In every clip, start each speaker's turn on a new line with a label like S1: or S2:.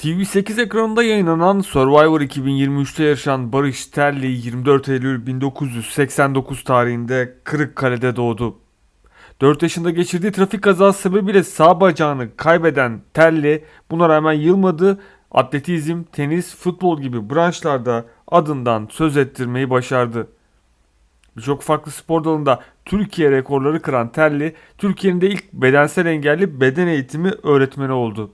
S1: TV8 ekranında yayınlanan Survivor 2023'te yarışan Barış Terli 24 Eylül 1989 tarihinde Kırıkkale'de doğdu. 4 yaşında geçirdiği trafik kazası sebebiyle sağ bacağını kaybeden Terli buna rağmen yılmadı, atletizm, tenis, futbol gibi branşlarda adından söz ettirmeyi başardı. Birçok farklı spor dalında Türkiye rekorları kıran Terli, Türkiye'nin de ilk bedensel engelli beden eğitimi öğretmeni oldu.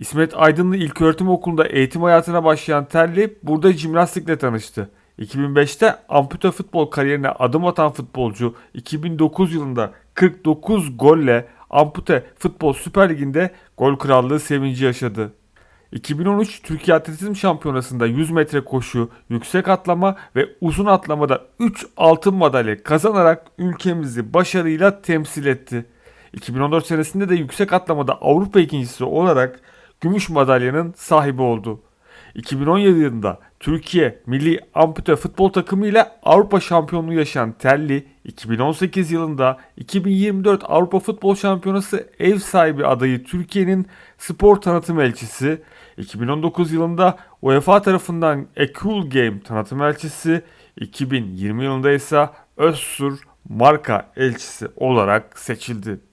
S1: İsmet Aydınlı İlköğretim Okulu'nda eğitim hayatına başlayan Terli burada jimnastikle tanıştı. 2005'te ampute futbol kariyerine adım atan futbolcu 2009 yılında 49 golle ampute futbol süper liginde gol krallığı sevinci yaşadı. 2013 Türkiye Atletizm Şampiyonası'nda 100 metre koşu, yüksek atlama ve uzun atlamada 3 altın madalya kazanarak ülkemizi başarıyla temsil etti. 2014 senesinde de yüksek atlamada Avrupa ikincisi olarak gümüş madalyanın sahibi oldu. 2017 yılında Türkiye Milli Ampute Futbol Takımı ile Avrupa şampiyonluğu yaşayan Telli, 2018 yılında 2024 Avrupa Futbol Şampiyonası ev sahibi adayı Türkiye'nin spor tanıtım elçisi, 2019 yılında UEFA tarafından A Cool Game tanıtım elçisi, 2020 yılında ise Özsur marka elçisi olarak seçildi.